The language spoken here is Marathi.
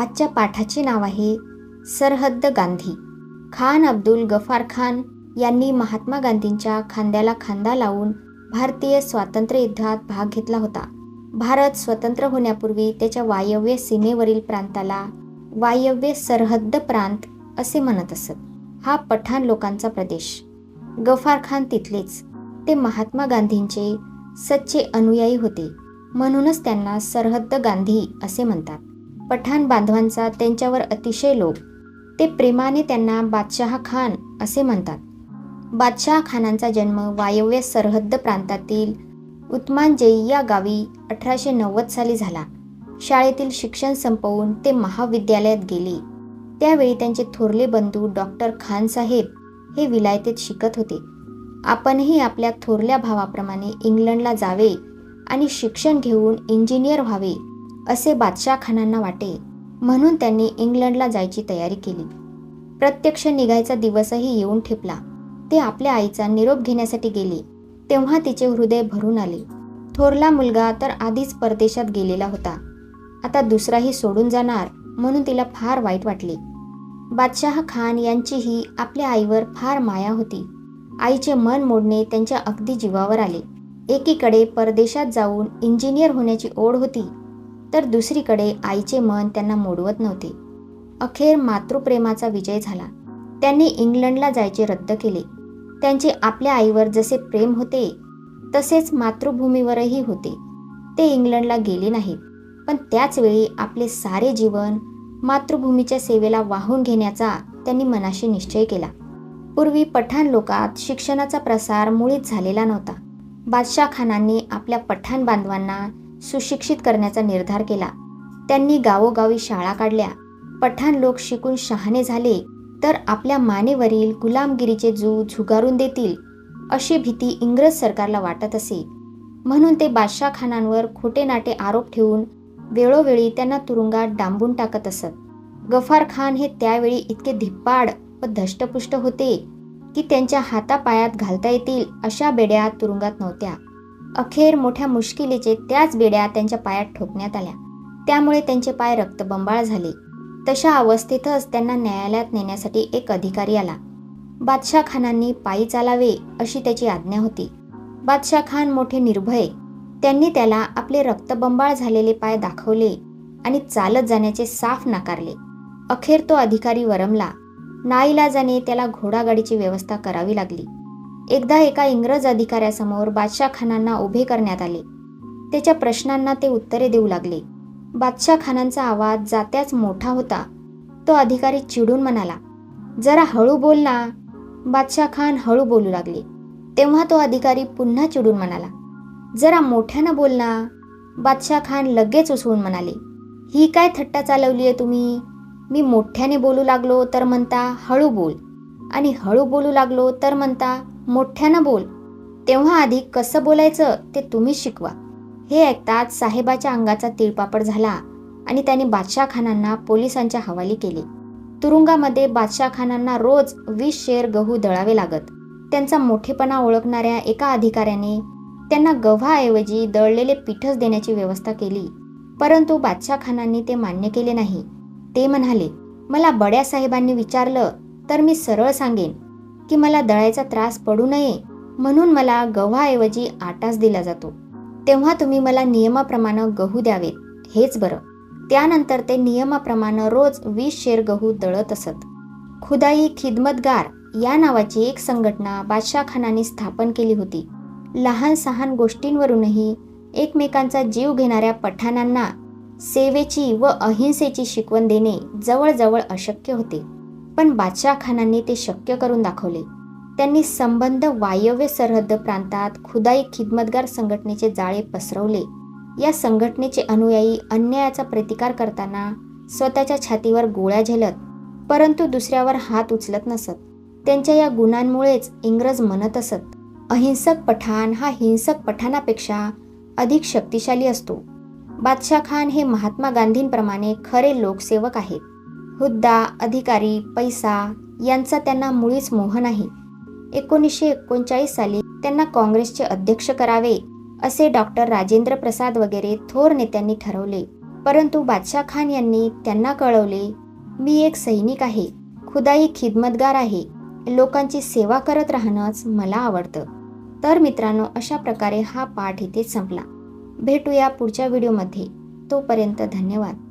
आजच्या पाठाचे नाव आहे सरहद्द गांधी. खान अब्दुल गफार खान यांनी महात्मा गांधींच्या खांद्याला खांदा लावून भारतीय स्वातंत्र्य युद्धात भाग घेतला होता. भारत स्वतंत्र होण्यापूर्वी त्याच्या वायव्य सीमेवरील प्रांताला वायव्य सरहद्द प्रांत असे म्हणत असत. हा पठाण लोकांचा प्रदेश. गफार खान तिथलेच. ते महात्मा गांधींचे सच्चे अनुयायी होते. म्हणूनच त्यांना सरहद्द गांधी असे म्हणतात. पठाण बांधवांचा त्यांच्यावर अतिशय लोभ. ते प्रेमाने त्यांना बादशहा खान असे म्हणतात. बादशाह खानांचा जन्म वायव्य सरहद्द प्रांतातील उस्मानजई या गावी अठराशे नव्वद साली झाला. शाळेतील शिक्षण संपवून ते महाविद्यालयात गेले. त्यावेळी त्यांचे थोरले बंधू डॉक्टर खानसाहेब हे विलायतेत शिकत होते. आपणही आपल्या थोरल्या भावाप्रमाणे इंग्लंडला जावे आणि शिक्षण घेऊन इंजिनियर व्हावे. असे बादशाह खानांना वाटे. म्हणून त्यांनी इंग्लंडला जायची तयारी केली. प्रत्यक्ष निघायचा दिवसही येऊन ठेपला. ते आपल्या आईचा निरोप घेण्यासाठी गेले. तेव्हा तिचे हृदय भरून आले. थोरला मुलगा तर आधीच परदेशात गेलेला होता. आता दुसराही सोडून जाणार म्हणून तिला फार वाईट वाटले. बादशाह खान यांचीही आपल्या आईवर फार माया होती. आईचे मन मोडणे त्यांच्या अगदी जीवावर आले. एकीकडे परदेशात जाऊन इंजिनियर होण्याची ओढ होती. तर दुसरीकडे आईचे मन त्यांना मोडवत नव्हते. अखेर मातृप्रेमाचा विजय झाला. त्यांनी इंग्लंडला जायचे रद्द केले. त्यांचे आपल्या आईवर जसे प्रेम होते तसेच मातृभूमीवरही होते. ते इंग्लंडला गेले नाहीत. पण त्याचवेळी आपले सारे जीवन मातृभूमीच्या सेवेला वाहून घेण्याचा त्यांनी मनाशी निश्चय केला. पूर्वी पठाण लोकात शिक्षणाचा प्रसार मुळीच झालेला नव्हता. बादशाह खानांनी आपल्या पठाण बांधवांना सुशिक्षित करण्याचा निर्धार केला. त्यांनी गावोगावी शाळा काढल्या. पठाण लोक शिकून शहाणे झाले तर आपल्या मानेवरील गुलामगिरीचे जू झुगारून देतील अशी भीती इंग्रज सरकारला वाटत असे. म्हणून ते बादशाह खानांवर खोटे नाटे आरोप ठेवून वेळोवेळी त्यांना तुरुंगात डांबून टाकत असत. गफार खान हे त्यावेळी इतके धिप्पाड व धष्टपुष्ट होते की त्यांच्या हातापायात घालता येतील अशा बेड्या तुरुंगात नव्हत्या. अखेर मोठ्या मुश्किलीचे त्याच बेड्या त्यांच्या पायात ठोकण्यात आल्या. त्यामुळे त्यांचे पाय रक्तबंबाळ झाले. तशा अवस्थेतच त्यांना न्यायालयात नेण्यासाठी एक अधिकारी आला. बादशाह खानांनी पायी चालावे अशी त्याची आज्ञा होती. बादशाह खान मोठे निर्भय. त्यांनी त्याला आपले रक्तबंबाळ झालेले पाय दाखवले आणि चालत जाण्याचे साफ नाकारले. अखेर तो अधिकारी वरमला. नाईलाजाने त्याला घोडागाडीची व्यवस्था करावी लागली. एकदा एका इंग्रज अधिकाऱ्यासमोर बादशाह खानांना उभे करण्यात आले. त्याच्या प्रश्नांना ते उत्तरे देऊ लागले. बादशाह खानांचा आवाज जात्याच मोठा होता. तो अधिकारी चिडून म्हणाला जरा हळू बोल ना. बादशाह खान हळू बोलू लागले. तेव्हा तो अधिकारी पुन्हा चिडून म्हणाला जरा मोठ्यानं बोल ना. बादशाह खान लगेच उसळून म्हणाले ही काय थट्टा चालवली आहे तुम्ही? मी मोठ्याने बोलू लागलो तर म्हणता हळू बोल आणि हळू बोलू लागलो तर म्हणता मोठ्यानं बोल. तेव्हा आधी कसं बोलायचं ते तुम्हीच शिकवा. हे ऐकताच साहेबाच्या अंगाचा तिळपापड झाला आणि त्याने बादशाह खानांना पोलिसांच्या हवाली केले. तुरुंगामध्ये बादशाह खानांना रोज वीस शेर गहू दळावे लागत. त्यांचा मोठेपणा ओळखणाऱ्या एका अधिकाऱ्याने त्यांना गव्हाऐवजी दळलेले पीठच देण्याची व्यवस्था केली. परंतु बादशाह खानांनी ते मान्य केले नाही. ते म्हणाले मला बड्या साहेबांनी विचारलं तर मी सरळ सांगेन. की मला दळायचा त्रास पडू नये म्हणून मला गव्हाऐवजी आटाच दिला जातो. तेव्हा तुम्ही मला नियमाप्रमाणे गहू द्यावेत हेच बरं. त्यानंतर ते नियमाप्रमाणे रोज वीस शेर गहू दळत असत. खुदाई खिदमतगार या नावाची एक संघटना बादशाह खानाने स्थापन केली होती. लहान सहान गोष्टींवरूनही एकमेकांचा जीव घेणाऱ्या पठाणांना सेवेची व अहिंसेची शिकवण देणे जवळजवळ अशक्य होते. पण बादशाहखानांनी ते शक्य करून दाखवले. त्यांनी संबंध वायव्य सरहद्द प्रांतात खुदाई खिदमतगार संघटनेचे जाळे पसरवले. या संघटनेचे अनुयायी अन्यायाचा प्रतिकार करताना स्वतःच्या छातीवर गोळ्या झेलत परंतु दुसऱ्यावर हात उचलत नसत. त्यांच्या या गुणांमुळेच इंग्रज म्हणत असत. अहिंसक पठाण हा हिंसक पठाणापेक्षा अधिक शक्तिशाली असतो. बादशाह खान हे महात्मा गांधींप्रमाणे खरे लोकसेवक आहेत. हुद्दा अधिकारी पैसा यांचा त्यांना मुळीच मोह नाही. एकोणीसशे एकोणचाळीस साली त्यांना काँग्रेसचे अध्यक्ष करावे असे डॉक्टर राजेंद्र प्रसाद वगैरे थोर नेत्यांनी ठरवले. परंतु बादशाह खान यांनी त्यांना कळवले मी एक सैनिक आहे खुदाई खिदमतगार आहे लोकांची सेवा करत राहणंच मला आवडतं तर मित्रांनो अशा प्रकारे हा पाठ इथे संपला. भेटूया पुढच्या व्हिडिओमध्ये. तोपर्यंत धन्यवाद.